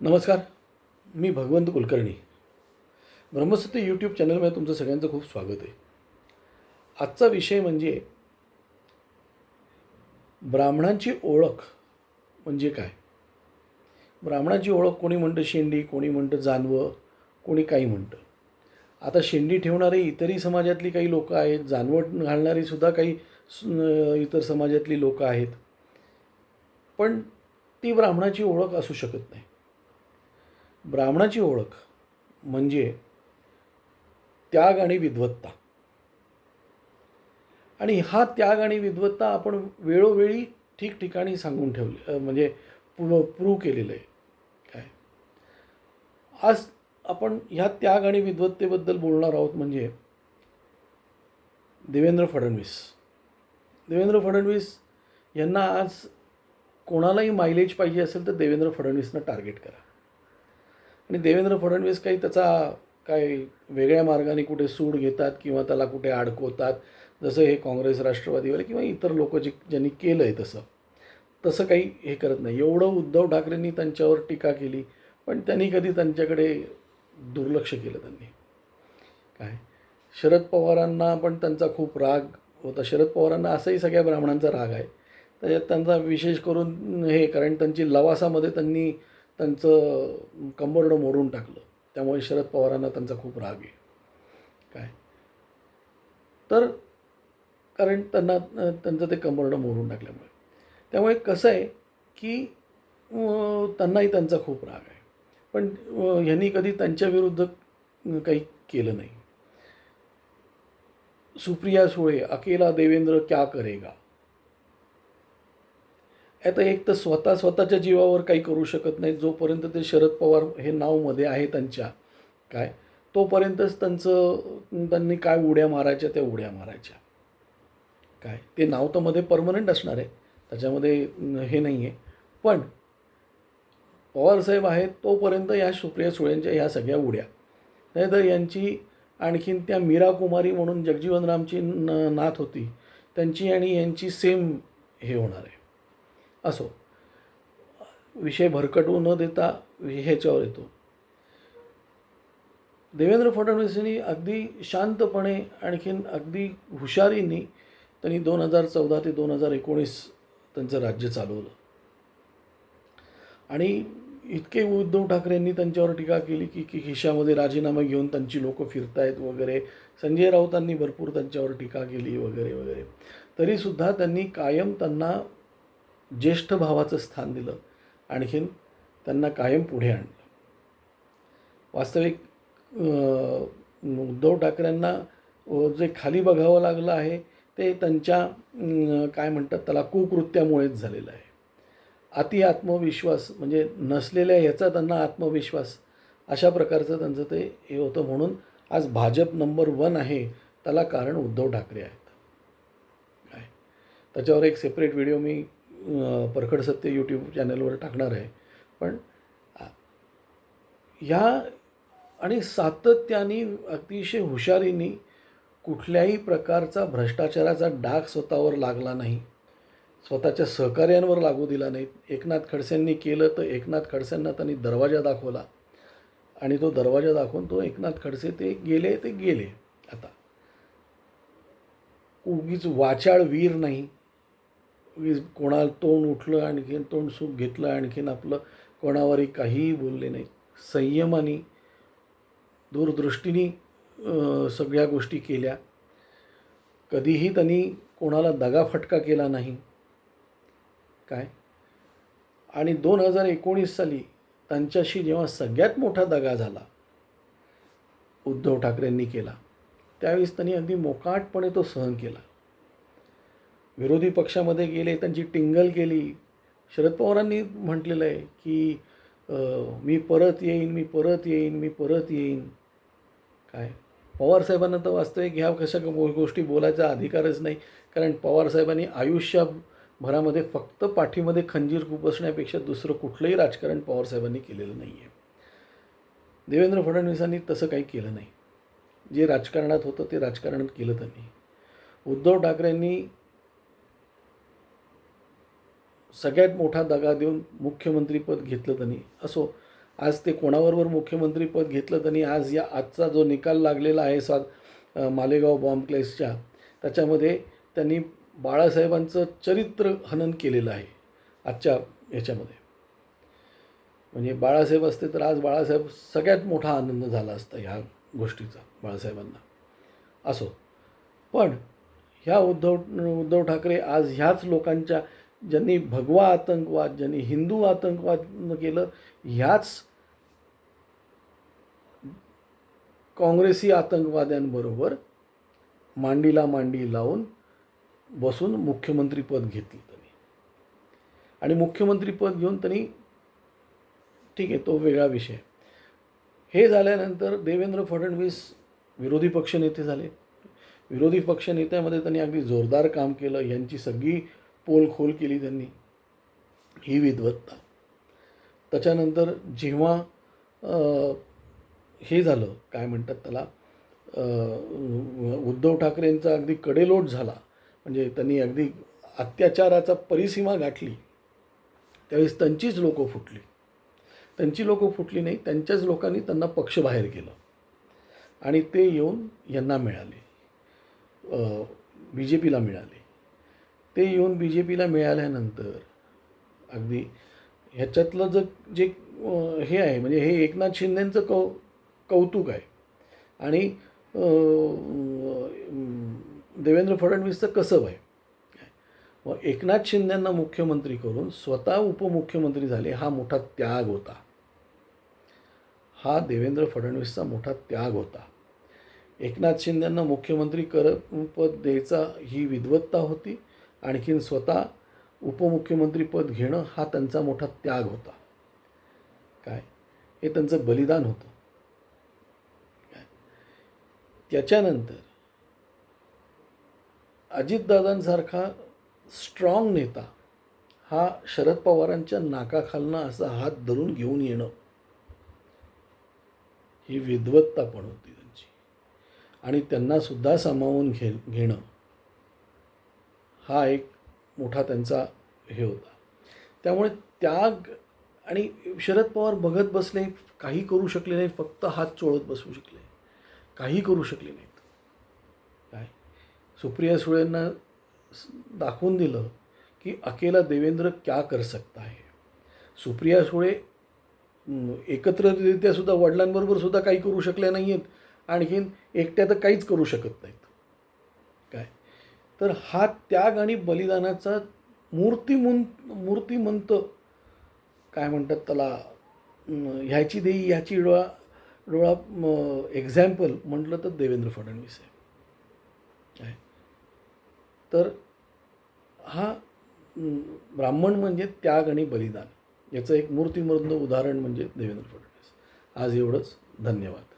नमस्कार मी भगवंत कुलकर्णी. ब्रह्मसत्य यूट्यूब चॅनलमध्ये तुमचं सगळ्यांचं खूप स्वागत आहे. आजचा विषय म्हणजे ब्राह्मणांची ओळख म्हणजे काय? ब्राह्मणाची ओळख कोणी म्हणतं शेंडी कोणी म्हणतं जानवं कोणी काही म्हणतं. आता शेंडी ठेवणारे इतरही समाजातली काही लोक आहेत जानवट घालणारी सुद्धा काही इतर समाजातली लोक आहेत. पण ती ब्राह्मणाची ओळख असू शकत नाही. ब्राह्मणाची ओळख म्हणजे त्याग आणि विद्वत्ता. आणि हा त्याग आणि विद्वत्ता आपण वेळोवेळी ठिकठिकाणी सांगून ठेवले म्हणजे प्रू प्रूव्ह केलेलं आहे. काय? आज आपण ह्या त्याग आणि विद्वत्तेबद्दल बोलणार आहोत म्हणजे देवेंद्र फडणवीस. देवेंद्र फडणवीस यांना आज कोणालाही मायलेज पाहिजे असेल तर देवेंद्र फडणवीसनं टार्गेट करा. आणि देवेंद्र फडणवीस काही त्याचा काय वेगळ्या मार्गाने कुठे सूड घेतात किंवा त्याला कुठे अडकवतात जसं हे काँग्रेस राष्ट्रवादीवाले किंवा इतर लोक जे ज्यांनी केलं आहे तसं. तसं काही हे करत नाही. एवढं उद्धव ठाकरेंनी त्यांच्यावर टीका केली पण त्यांनी कधी त्यांच्याकडे दुर्लक्ष केलं त्यांनी. काय? शरद पवारांना पण त्यांचा खूप राग होता. शरद पवारांना असंही सगळ्या ब्राह्मणांचा राग आहे. त्याच्यात त्यांचा विशेष करून हे कारण त्यांची लवासामध्ये त्यांनी त्यांचं कंबरडं मोडून टाकलं. त्यामुळे शरद पवारांना त्यांचा खूप राग आहे. काय? तर कारण त्यांना त्यांचं ते कंबरडं मोडून टाकल्यामुळे. त्यामुळे कसं आहे की त्यांनाही त्यांचा खूप राग आहे. पण ह्यांनी कधी त्यांच्या विरुद्ध काही केलं नाही. सुप्रिया सुळे अकेला देवेंद्र क्या करेगा? आता एक तर स्वतः स्वतःच्या जीवावर काही करू शकत नाही जोपर्यंत ते शरद पवार हे नावमध्ये आहे त्यांच्या काय? तोपर्यंतच त्यांचं त्यांनी काय उड्या मारायच्या त्या उड्या मारायच्या. काय? ते नाव तर मध्ये परमनंट असणार आहे. त्याच्यामध्ये हे नाही आहे पण पवारसाहेब आहेत तोपर्यंत या सुप्रिया सुळेंच्या ह्या सगळ्या उड्या. नाहीतर यांची आणखीन त्या मीरा कुमारी म्हणून जगजीवन रामची न नात होती. त्यांची आणि यांची सेम हे होणार आहे. असो. विषय भरकटू न देता ह्याच्यावर येतो. देवेंद्र फडणवीसांनी अगदी शांतपणे आणखीन अगदी हुशारीनी त्यांनी दोन हजार चौदा ते दोन हजार एकोणीस त्यांचं राज्य चालवलं. आणि इतके उद्धव ठाकरेंनी त्यांच्यावर टीका केली की की खिशामध्ये राजीनामा घेऊन त्यांची लोक फिरतायत वगैरे. संजय राऊतांनी भरपूर त्यांच्यावर टीका केली वगैरे वगैरे. तरीसुद्धा त्यांनी कायम त्यांना ज्येष्ठ भावाचं स्थान दिलं. आणखीन त्यांना कायम पुढे आणलं. वास्तविक उद्धव ठाकरेंना जे खाली बघावं लागलं आहे ते त्यांच्या काय म्हणतात त्याला कुकृत्यामुळेच झालेलं आहे. अति आत्मविश्वास म्हणजे नसलेल्या ह्याचा त्यांना आत्मविश्वास अशा प्रकारचं त्यांचं ते हे होतं म्हणून आज भाजप नंबर वन आहे त्याला कारण उद्धव ठाकरे आहेत. काय? त्याच्यावर एक सेपरेट व्हिडिओ मी परखड सत्य यूट्यूब चॅनलवर टाकणार आहे. पण या ह्या आणि सातत्याने अतिशय हुशारीने कुठल्याही प्रकारचा भ्रष्टाचाराचा डाग स्वतःवर लागला नाही. स्वतःच्या सहकार्यांवर लागू दिला नाही. एकनाथ खडसेंनी केलं तर एकनाथ खडसेंना त्यांनी दरवाजा दाखवला. आणि तो दरवाजा दाखवून तो एकनाथ खडसे ते गेले ते गेले. आता उगीच वाचाळ वीर नाही. वीज कोणाला तोंड उठलं आणखीन तोंड सुख घेतलं आणखीन आपलं कोणावरही काहीही बोलले नाही संयमाने दूरदृष्टीने सगळ्या गोष्टी केल्या. कधीही त्यांनी कोणाला दगाफटका केला नाही. काय? आणि दोन हजार एकोणीस साली त्यांच्याशी जेव्हा सगळ्यात मोठा दगा झाला उद्धव ठाकरेंनी केला त्यावेळेस त्यांनी अगदी मोकाटपणे तो सहन केला. विरोधी पक्षामध्ये गेले त्यांची टिंगल केली. शरद पवारांनी म्हटलेलं आहे की मी परत येईन मी परत येईन मी परत येईन. काय? पवारसाहेबांना तर वास्तविक ह्या कशा गोष्टी बोलायचा अधिकारच नाही. कारण पवारसाहेबांनी आयुष्यभरामध्ये फक्त पाठीमध्ये खंजीर खुपसण्यापेक्षा दुसरं कुठलंही राजकारण पवारसाहेबांनी केलेलं नाही आहे देवेंद्र फडणवीसांनी तसं काही केलं नाही. जे राजकारणात होतं ते राजकारणात केलं त्यांनी. उद्धव ठाकरेंनी सगळ्यात मोठा दगा देऊन मुख्यमंत्रीपद घेतलं त्यांनी. असो आज ते कोणाबरोबर मुख्यमंत्रीपद घेतलं त्यांनी आज या आजचा जो निकाल लागलेला आहे सात मालेगाव बॉम्ब क्लेसच्या त्याच्यामध्ये त्यांनी बाळासाहेबांचं चरित्र हनन केलेलं आहे आजच्या याच्यामध्ये. म्हणजे बाळासाहेब असते तर आज बाळासाहेब सगळ्यात मोठा आनंद झाला असता ह्या गोष्टीचा बाळासाहेबांना. असो पण ह्या उद्धव उद्धव ठाकरे आज ह्याच लोकांच्या ज्यांनी भगवा आतंकवाद ज्यांनी हिंदू आतंकवाद केलं ह्याच काँग्रेसी आतंकवाद्यांबरोबर मांडीला मांडी लावून बसून मुख्यमंत्रीपद घेतलं त्यांनी. आणि मुख्यमंत्रीपद घेऊन त्यांनी ठीक आहे तो वेगळा विषय. हे झाल्यानंतर देवेंद्र फडणवीस विरोधी पक्षनेते झाले. विरोधी पक्षनेत्यामध्ये त्यांनी अगदी जोरदार काम केलं. यांची सगळी पोलखोल केली त्यांनी ही विद्वत्ता. त्याच्यानंतर जेव्हा हे झालं काय म्हणतात त्याला उद्धव ठाकरेंचा अगदी कडेलोट झाला म्हणजे त्यांनी अगदी अत्याचाराचा परिसीमा गाठली त्यावेळेस त्यांचीच लोकं फुटली. त्यांची लोकं फुटली नाही त्यांच्याच लोकांनी त्यांना पक्ष बाहेर केलं. आणि ते येऊन यांना मिळाले बी जे पीला मिळाले. ते येऊन बी जे पीला मिळाल्यानंतर अगदी ह्याच्यातलं जर जे हे आहे म्हणजे हे एकनाथ शिंदेंचं कौ कौतुक आहे. आणि देवेंद्र फडणवीसचं कसब आहे. व एकनाथ शिंदेंना मुख्यमंत्री करून स्वतः उपमुख्यमंत्री झाले हा मोठा त्याग होता. हा देवेंद्र फडणवीसचा मोठा त्याग होता. एकनाथ शिंदेंना मुख्यमंत्री कर पद द्यायचा ही विद्वत्ता होती. आणखीन स्वतः उपमुख्यमंत्रीपद घेणं हा त्यांचा मोठा त्याग होता. काय? हे त्यांचं बलिदान होतं. काय? त्याच्यानंतर अजितदादांसारखा स्ट्रॉंग नेता हा शरद पवारांच्या नाकाखालनं असा हात धरून घेऊन येणं. ही विद्वत्ता पण होती त्यांची. आणि त्यांना सुद्धा सामावून घे घेणं. हा एक मोठा त्यांचा हे होता. त्यामुळे त्याग आणि शरद पवार बघत बसले काही करू शकले नाही फक्त हात चोळत बसू शकले. काही करू शकले नाहीत. काय? सुप्रिया सुळेंना दाखवून दिलं की अकेला देवेंद्र क्या कर सकता है? सुप्रिया सुळे एकत्ररित्या सुद्धा वडिलांबरोबर सुद्धा काही करू शकल्या नाही आहेत आणखीन एकट्या तर काहीच करू शकत नाहीत. तर हा त्याग आणि बलिदानाचा मूर्तिमुं मूर्तिमंत काय म्हणतात त्याला ह्याची देई ह्याची डोळा डोळा एक्झॅम्पल म्हटलं तर देवेंद्र फडणवीस आहे. तर हा ब्राह्मण म्हणजे त्याग आणि बलिदान. याचं एक मूर्तिमंत उदाहरण म्हणजे देवेंद्र फडणवीस. आज एवढंच. धन्यवाद.